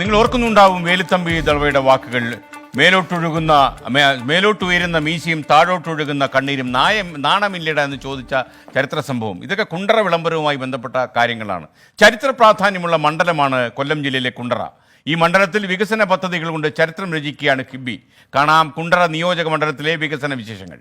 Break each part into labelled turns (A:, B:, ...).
A: നിങ്ങൾ ഓർക്കുന്നുണ്ടാവും വേലുത്തമ്പി ദളവയുടെ വാക്കുകൾ. മേലോട്ടൊഴുകുന്ന മേലോട്ട് ഉയരുന്ന മീശയും താഴോട്ടൊഴുകുന്ന കണ്ണീരും നായം നാണമില്ലട എന്ന് ചോദിച്ച ചരിത്ര സംഭവം. ഇതൊക്കെ കുണ്ടറ വിളംബരവുമായി ബന്ധപ്പെട്ട കാര്യങ്ങളാണ്. ചരിത്ര പ്രാധാന്യമുള്ള മണ്ഡലമാണ് കൊല്ലം ജില്ലയിലെ കുണ്ടറ. ഈ മണ്ഡലത്തിൽ വികസന പദ്ധതികൾ കൊണ്ട് ചരിത്രം രചിക്കുകയാണ് കിബി കാണാം കുണ്ടറ നിയോജക മണ്ഡലത്തിലെ വികസന വിശേഷങ്ങൾ.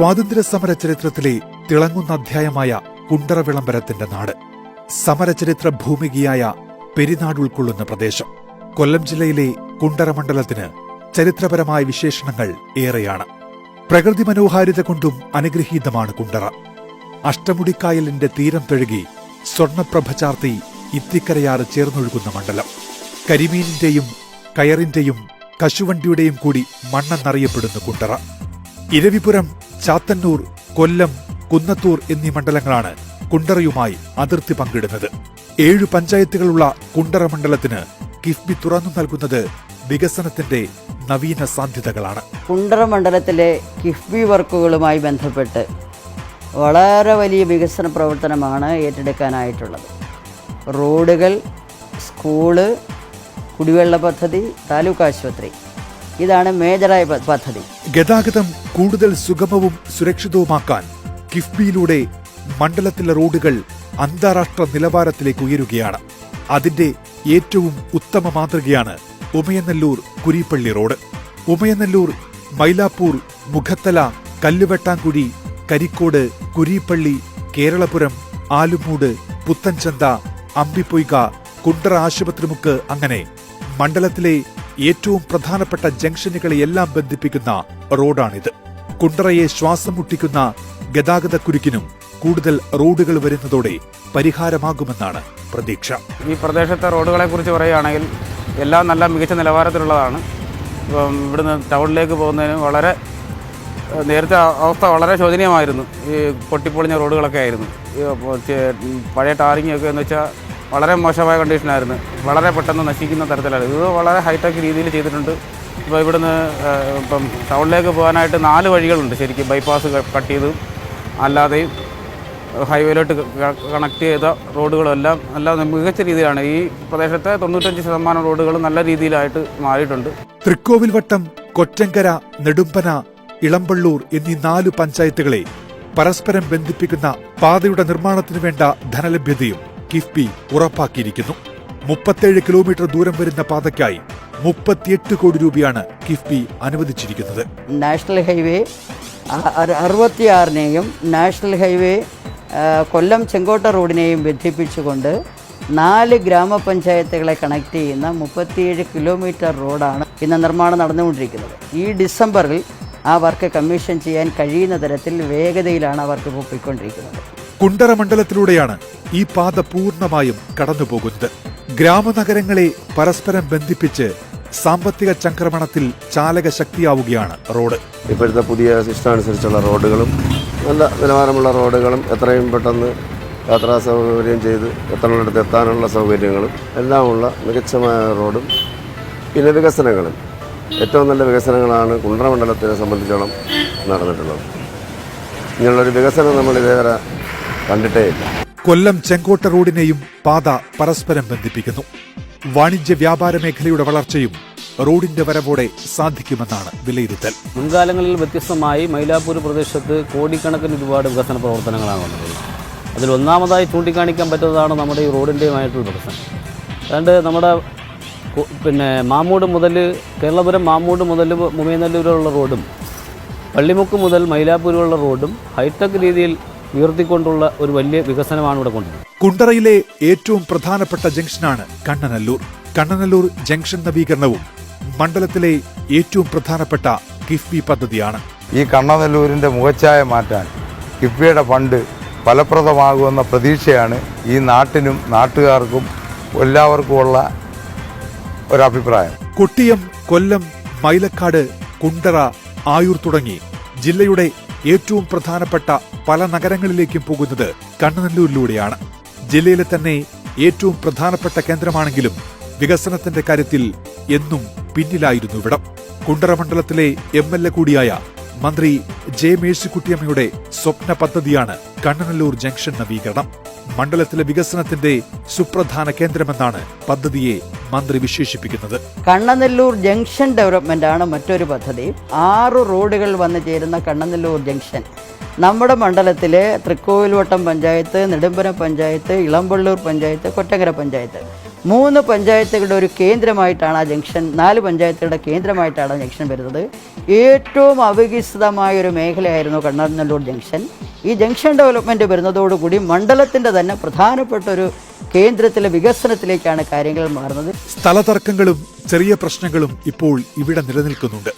B: സ്വാതന്ത്ര്യ സമര ചരിത്രത്തിലെ തിളങ്ങുന്ന അധ്യായമായ കുണ്ടറ വിളംബരത്തിന്റെ നാട്. സമരചരിത്ര ഭൂമികയായ പെരിനാട് ഉൾക്കൊള്ളുന്ന പ്രദേശം. കൊല്ലം ജില്ലയിലെ കുണ്ടറ മണ്ഡലത്തിന് ചരിത്രപരമായ വിശേഷണങ്ങൾ ഏറെയാണ്. പ്രകൃതി മനോഹാരിത കൊണ്ടും അനുഗ്രഹീതമാണ് കുണ്ടറ. അഷ്ടമുടിക്കായലിന്റെ തീരം തഴുകി സ്വർണപ്രഭ ചാർത്തി ഇത്തിക്കരയാറ് ചേർന്നൊഴുകുന്ന മണ്ഡലം. കരിമീനിന്റെയും കയറിന്റെയും കശുവണ്ടിയുടെയും കൂടി മണ്ണെന്നറിയപ്പെടുന്ന കുണ്ടറ. ഇരവിപുരം ചാത്തന്നൂർ കൊല്ലം കുന്നത്തൂർ എന്നീ മണ്ഡലങ്ങളാണ് കുണ്ടറയുമായി അതിർത്തി പങ്കിടുന്നത്. ഏഴ് പഞ്ചായത്തുകളുള്ള കുണ്ടറ മണ്ഡലത്തിന് കിഫ്ബി തുറന്നു നൽകുന്നത് വികസനത്തിന്റെ നവീന സാധ്യതകളാണ്.
C: കുണ്ടറ മണ്ഡലത്തിലെ കിഫ്ബി വർക്കുകളുമായി ബന്ധപ്പെട്ട് വളരെ വലിയ വികസന പ്രവർത്തനമാണ് ഏറ്റെടുക്കാനായിട്ടുള്ളത്. റോഡുകൾ സ്കൂൾ കുടിവെള്ള പദ്ധതി താലൂക്ക് ആശുപത്രി ഇതാണ് മേജറായ പദ്ധതി.
B: ഗതാഗതം കൂടുതൽ സുഗമവും സുരക്ഷിതവുമാക്കാൻ കിഫ്ബിയിലൂടെ മണ്ഡലത്തിലെ റോഡുകൾ അന്താരാഷ്ട്ര നിലവാരത്തിലേക്ക് ഉയരുകയാണ്. അതിന്റെ ഏറ്റവും ഉത്തമ മാതൃകയാണ് ഉമയനെല്ലൂർ കുരിപ്പള്ളി റോഡ്. ഉമയനെല്ലൂർ മൈലാപ്പൂർ മുഖത്തല കല്ലുവെട്ടാങ്കുഴി കരിക്കോട് കുരിപ്പള്ളി കേരളപുരം ആലുമൂട് പുത്തൻചന്ത അമ്പിപ്പൊയ്ക കുണ്ടറ ആശുപത്രിമുക്ക് അങ്ങനെ മണ്ഡലത്തിലെ ഏറ്റവും പ്രധാനപ്പെട്ട ജംഗ്ഷനുകളെയെല്ലാം ബന്ധിപ്പിക്കുന്ന റോഡാണിത്. കുണ്ടറയെ ശ്വാസം മുട്ടിക്കുന്ന ഗതാഗതക്കുരുക്കിനും കൂടുതൽ റോഡുകൾ വരുന്നതോടെ പരിഹാരമാകുമെന്നാണ് പ്രതീക്ഷ.
D: ഈ പ്രദേശത്തെ റോഡുകളെ കുറിച്ച് പറയുകയാണെങ്കിൽ എല്ലാം നല്ല മികച്ച നിലവാരത്തിലുള്ളതാണ്. ഇപ്പം ഇവിടുന്ന് ടൗണിലേക്ക് പോകുന്നതിന് വളരെ നേരത്തെ അവസ്ഥ വളരെ ശോചനീയമായിരുന്നു ഈ പൊട്ടിപ്പൊളിഞ്ഞ റോഡുകളൊക്കെ ആയിരുന്നു. പഴയ ടാറിങ്ങൊക്കെ എന്ന് വെച്ചാൽ വളരെ മോശമായ കണ്ടീഷനായിരുന്നു. വളരെ പെട്ടെന്ന് നശിക്കുന്ന തരത്തിലായിരുന്നു. ഇത് വളരെ ഹൈടെക് രീതിയിൽ ചെയ്തിട്ടുണ്ട്. ഇപ്പോൾ ഇവിടുന്ന് ഇപ്പം ടൗണിലേക്ക് പോകാനായിട്ട് നാല് വഴികളുണ്ട് ശരിക്കും. ബൈപ്പാസ് കട്ട് ചെയ്തും അല്ലാതെയും ഹൈവേയിലോട്ട് കണക്ട് ചെയ്ത റോഡുകളെല്ലാം നല്ല മികച്ച രീതിയിലാണ്. ഈ പ്രദേശത്തെ തൊണ്ണൂറ്റഞ്ച് ശതമാനം റോഡുകൾ നല്ല രീതിയിലായിട്ട് മാറിയിട്ടുണ്ട്.
B: തൃക്കോവിൽ വട്ടം കൊറ്റങ്കര നെടുമ്പന ഇളമ്പള്ളൂർ എന്നീ നാല് പഞ്ചായത്തുകളെ പരസ്പരം ബന്ധിപ്പിക്കുന്ന പാതയുടെ നിർമ്മാണത്തിനു വേണ്ട ധനലഭ്യതയും കിഫ്ബി ഉറപ്പാക്കിയിരിക്കുന്നു. മുപ്പത്തേഴ് കിലോമീറ്റർ ദൂരം വരുന്ന പാതയ്ക്കായി മുപ്പത്തിയെട്ട് കോടി രൂപയാണ് കിഫ്ബി അനുവദിച്ചിരിക്കുന്നത്.
C: നാഷണൽ ഹൈവേ അറുപത്തിയാറിനെയും നാഷണൽ ഹൈവേ കൊല്ലം ചെങ്കോട്ട റോഡിനെയും ബന്ധിപ്പിച്ചുകൊണ്ട് നാല് ഗ്രാമപഞ്ചായത്തുകളെ കണക്ട് ചെയ്യുന്ന മുപ്പത്തിയേഴ് കിലോമീറ്റർ റോഡാണ് ഇന്ന് നിർമ്മാണം നടന്നുകൊണ്ടിരിക്കുന്നത്. ഈ ഡിസംബറിൽ ആ വർക്ക് കമ്മീഷൻ ചെയ്യാൻ കഴിയുന്ന തരത്തിൽ വേഗതയിലാണ് ആ വർക്ക് പോയിക്കൊണ്ടിരിക്കുന്നത്
B: കുണ്ടറ മണ്ഡലത്തിലൂടെയാണ് ഈ പാത പൂർണമായും കടന്നുപോകുന്നത്. ഗ്രാമനഗരങ്ങളെ പരസ്പരം ബന്ധിപ്പിച്ച് സാമ്പത്തിക ചംക്രമണത്തിൽ ചാലക ശക്തിയാവുകയാണ് റോഡ്.
E: ഇപ്പോഴത്തെ പുതിയ സിസ്റ്റം അനുസരിച്ചുള്ള റോഡുകളും നല്ല നിലവാരമുള്ള റോഡുകളും എത്രയും പെട്ടെന്ന് യാത്രാ സൗകര്യം ചെയ്ത് എത്തണുള്ളിടത്ത് എത്താനുള്ള സൗകര്യങ്ങളും എല്ലാമുള്ള മികച്ചമായ റോഡും പിന്നെ വികസനങ്ങളും. ഏറ്റവും നല്ല വികസനങ്ങളാണ് കുണ്ടറ മണ്ഡലത്തിനെ സംബന്ധിച്ചോളം നടന്നിട്ടുള്ളത്. ഇങ്ങനെയുള്ളൊരു വികസനം നമ്മൾ ഇതേവരെ കണ്ടിട്ടേ ഇല്ല.
B: കൊല്ലം ചെങ്കോട്ട റോഡിനെയും പാത പരസ്പരം ബന്ധിപ്പിക്കുന്നു. വാണിജ്യ വ്യാപാര മേഖലയുടെ വളർച്ചയും റോഡിന്റെ വരവോടെ സാധിക്കുമെന്നാണ് വിലയിരുത്തൽ.
F: മുൻകാലങ്ങളിൽ വ്യത്യസ്തമായി മൈലാപ്പൂർ പ്രദേശത്ത് കോടിക്കണക്കിന് ഒരുപാട് വികസന പ്രവർത്തനങ്ങളാണ് വന്നിട്ടുള്ളത് അതിൽ ഒന്നാമതായി ചൂണ്ടിക്കാണിക്കാൻ പറ്റുന്നതാണ് നമ്മുടെ ഈ റോഡിന്റെയുമായിട്ടുള്ള പ്രശ്നം അതുകൊണ്ട് നമ്മുടെ പിന്നെ മാമൂട് മുതൽ കേരളപുരം മാമൂട് മുതൽ മുമേനല്ലൂരുള്ള റോഡും പള്ളിമുക്ക് മുതൽ മൈലാപ്പൂരുള്ള റോഡും ഹൈടെക് രീതിയിൽ ഉയർത്തിക്കൊണ്ടുള്ള ഒരു വലിയ വികസനമാണ് ഇവിടെ കൊണ്ടുവരുന്നത്.
B: കുണ്ടറയിലെ ഏറ്റവും പ്രധാനപ്പെട്ട ജംഗ്ഷനാണ് കണ്ണനല്ലൂർ. കണ്ണനല്ലൂർ ജംഗ്ഷൻ നവീകരണവും മണ്ഡലത്തിലെ ഏറ്റവും പ്രധാനപ്പെട്ട കിഫ്ബി പദ്ധതിയാണ്.
G: ഈ കണ്ണനല്ലൂരിന്റെ മുഖച്ഛായ മാറ്റാൻ കിഫ്ബിയുടെ ഫണ്ട് ഫലപ്രദമാകുമെന്ന പ്രതീക്ഷയാണ് ഈ നാട്ടിനും നാട്ടുകാർക്കും എല്ലാവർക്കുമുള്ള ഒരഭിപ്രായം.
B: കൊട്ടിയം കൊല്ലം മൈലക്കാട് കുണ്ടറ ആയൂർ തുടങ്ങി ജില്ലയുടെ ഏറ്റവും പ്രധാനപ്പെട്ട പല നഗരങ്ങളിലേക്കും പോകുന്നത് കണ്ണനല്ലൂരിലൂടെയാണ്. ജില്ലയിലെ തന്നെ ഏറ്റവും പ്രധാനപ്പെട്ട കേന്ദ്രമാണെങ്കിലും വികസനത്തിന്റെ കാര്യത്തിൽ എന്നും പിന്നിലായിരുന്നു ഇവിടം. കുണ്ടറ മണ്ഡലത്തിലെ എം എൽ എ കൂടിയായ മന്ത്രി ജെ മേഴ്സിക്കുട്ടിയമ്മയുടെ സ്വപ്ന പദ്ധതിയാണ് കണ്ണനല്ലൂർ ജംഗ്ഷൻ നവീകരണം. മണ്ഡലത്തിലെ വികസനത്തിന്റെ സുപ്രധാന കേന്ദ്രമെന്നാണ് പദ്ധതിയെ മന്ത്രി വിശേഷിപ്പിക്കുന്നത്.
C: കണ്ണനെല്ലൂർ ജംഗ്ഷൻ ഡെവലപ്മെന്റ് ആണ് മറ്റൊരു പദ്ധതി. ആറ് റോഡുകൾ വന്നു ചേരുന്ന കണ്ണനെല്ലൂർ ജംഗ്ഷൻ. നമ്മുടെ മണ്ഡലത്തിലെ തൃക്കോവിൽവട്ടം പഞ്ചായത്ത് നെടുമ്പന പഞ്ചായത്ത് ഇളമ്പള്ളൂർ പഞ്ചായത്ത് കൊറ്റങ്കര പഞ്ചായത്ത്. മൂന്ന് പഞ്ചായത്തുകളുടെ ഒരു കേന്ദ്രമായിട്ടാണ് ആ ജംഗ്ഷൻ നാല് പഞ്ചായത്തുകളുടെ കേന്ദ്രമായിട്ടാണ് ജംഗ്ഷൻ വരുന്നത്. ഏറ്റവും അവികസിതമായ ഒരു മേഖലയായിരുന്നു കണ്ണനല്ലൂർ ജംഗ്ഷൻ. ഈ ജംഗ്ഷൻ ഡെവലപ്മെന്റ് വരുന്നതോടുകൂടി മണ്ഡലത്തിന്റെ തന്നെ പ്രധാനപ്പെട്ട ഒരു കേന്ദ്രത്തിലെ വികസനത്തിലേക്കാണ് കാര്യങ്ങൾ മാറുന്നത്.
B: സ്ഥലതർക്കങ്ങളും ചെറിയ പ്രശ്നങ്ങളും ഇപ്പോൾ ഇവിടെ നിലനിൽക്കുന്നുണ്ട്.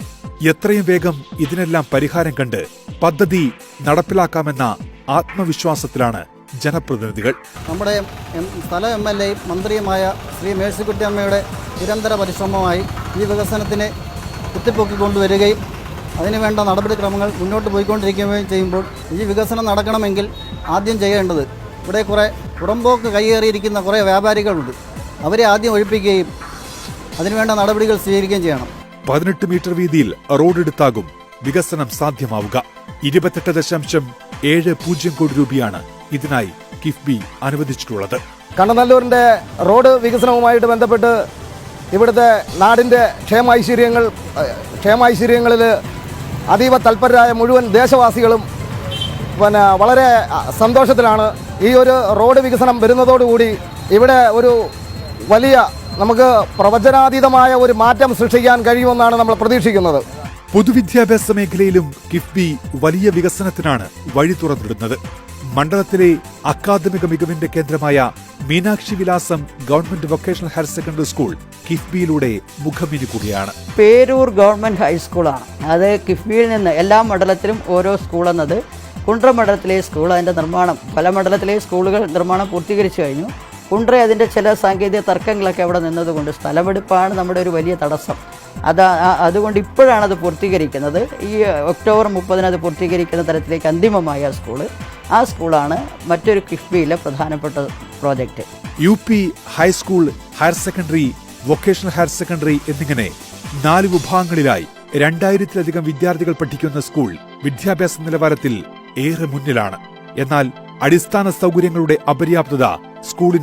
B: എത്രയും വേഗം ഇതിനെല്ലാം പരിഹാരം കണ്ട് പദ്ധതി നടപ്പിലാക്കാമെന്ന ആത്മവിശ്വാസത്തിലാണ് ജനപ്രതിനിധികൾ.
H: നമ്മുടെ എം- സ്ഥല എം എൽ എയും മന്ത്രിയുമായ ശ്രീ മേഴ്സിക്കുട്ടി അമ്മയുടെ നിരന്തര പരിശ്രമമായി ഈ വികസനത്തിനെ കുത്തിപ്പൊക്കിക്കൊണ്ടുവരികയും അതിനുവേണ്ട നടപടിക്രമങ്ങൾ മുന്നോട്ട് പോയിക്കൊണ്ടിരിക്കുകയും ചെയ്യുമ്പോൾ ഈ വികസനം നടക്കണമെങ്കിൽ ആദ്യം ചെയ്യേണ്ടത് ഇവിടെ കുറേ പുറമ്പോക്ക് കൈയേറിയിരിക്കുന്ന കുറേ വ്യാപാരികളുണ്ട്. അവരെ ആദ്യം ഒഴിപ്പിക്കുകയും അതിനുവേണ്ട നടപടികൾ സ്വീകരിക്കുകയും ചെയ്യണം.
B: പതിനെട്ട് മീറ്റർ വീതിയിൽ റോഡെടുത്താകും വികസനം സാധ്യമാവുക. ഇരുപത്തെട്ട് ദശാംശം ഏഴ് പൂജ്യം കോടി രൂപയാണ് ഇതിനായി കിഫ്ബി അനുവദിച്ചിട്ടുള്ളത്.
I: കണ്ണനല്ലൂരിന്റെ റോഡ് വികസനവുമായിട്ട് ബന്ധപ്പെട്ട് ഇവിടുത്തെ നാടിന്റെ ക്ഷേമൈശ്വര്യങ്ങൾ ക്ഷേമഐശ്വര്യങ്ങളിൽ ക്ഷേമൈശ്വര്യങ്ങളിൽ അതീവ തൽപരരായ മുഴുവൻ ദേശവാസികളും പിന്നെ വളരെ സന്തോഷത്തിലാണ് ഈ ഒരു റോഡ് വികസനം വരുന്നതോടുകൂടി ഇവിടെ ഒരു വലിയ നമുക്ക് പ്രവചനാതീതമായ ഒരു മാറ്റം സൃഷ്ടിക്കാൻ കഴിയുമെന്നാണ് നമ്മൾ പ്രതീക്ഷിക്കുന്നത്.
B: പൊതുവിദ്യാഭ്യാസ മേഖലയിലും കിഫ്ബി വലിയ വികസനത്തിനാണ് വഴി തുറന്നിടുന്നത്. മണ്ഡലത്തിലെ അക്കാദമിക മികവിന്റെ കേന്ദ്രമായ Meenakshi Vilasam government vocational higher secondary school കിഫ്ബിയിലൂടെ മുഖമിരിക്കുകയാണ്.
C: പേരൂർ ഗവൺമെന്റ് ഹൈസ്കൂളാണ്. അത് കിഫ്ബിയിൽ നിന്ന് എല്ലാ മണ്ഡലത്തിലും ഓരോ സ്കൂൾ എന്നത് കുണ്ട്ര മണ്ഡലത്തിലെ സ്കൂൾ അതിന്റെ നിർമ്മാണം പല മണ്ഡലത്തിലെ സ്കൂളുകൾ നിർമ്മാണം പൂർത്തീകരിച്ചു കഴിഞ്ഞു. കുണ്ട്ര അതിന്റെ ചില സാങ്കേതിക തർക്കങ്ങളൊക്കെ അവിടെ നിന്നതുകൊണ്ട് സ്ഥലമെടുപ്പാണ് നമ്മുടെ ഒരു വലിയ തടസ്സം. അത് അതുകൊണ്ട് ഇപ്പോഴാണ് അത് പൂർത്തീകരിക്കുന്നത്. ഈ ഒക്ടോബർ മുപ്പതിന് അത് പൂർത്തീകരിക്കുന്ന തരത്തിലേക്ക് അന്തിമമായ സ്കൂൾ ആ സ്കൂളാണ് മറ്റൊരു കിഫ്ബിയിലെ പ്രധാനപ്പെട്ട project.
B: U P high school higher secondary vocational higher secondary എന്നിങ്ങനെ നാല് വിഭാഗങ്ങളിലായി രണ്ടായിരത്തിലധികം വിദ്യാർത്ഥികൾ പഠിക്കുന്ന സ്കൂൾ വിദ്യാഭ്യാസ നിലവാരത്തിൽ ഏറെ മുന്നിലാണ്. എന്നാൽ അടിസ്ഥാന സൗകര്യങ്ങളുടെ അപര്യാപ്തത സ്കൂളിനെ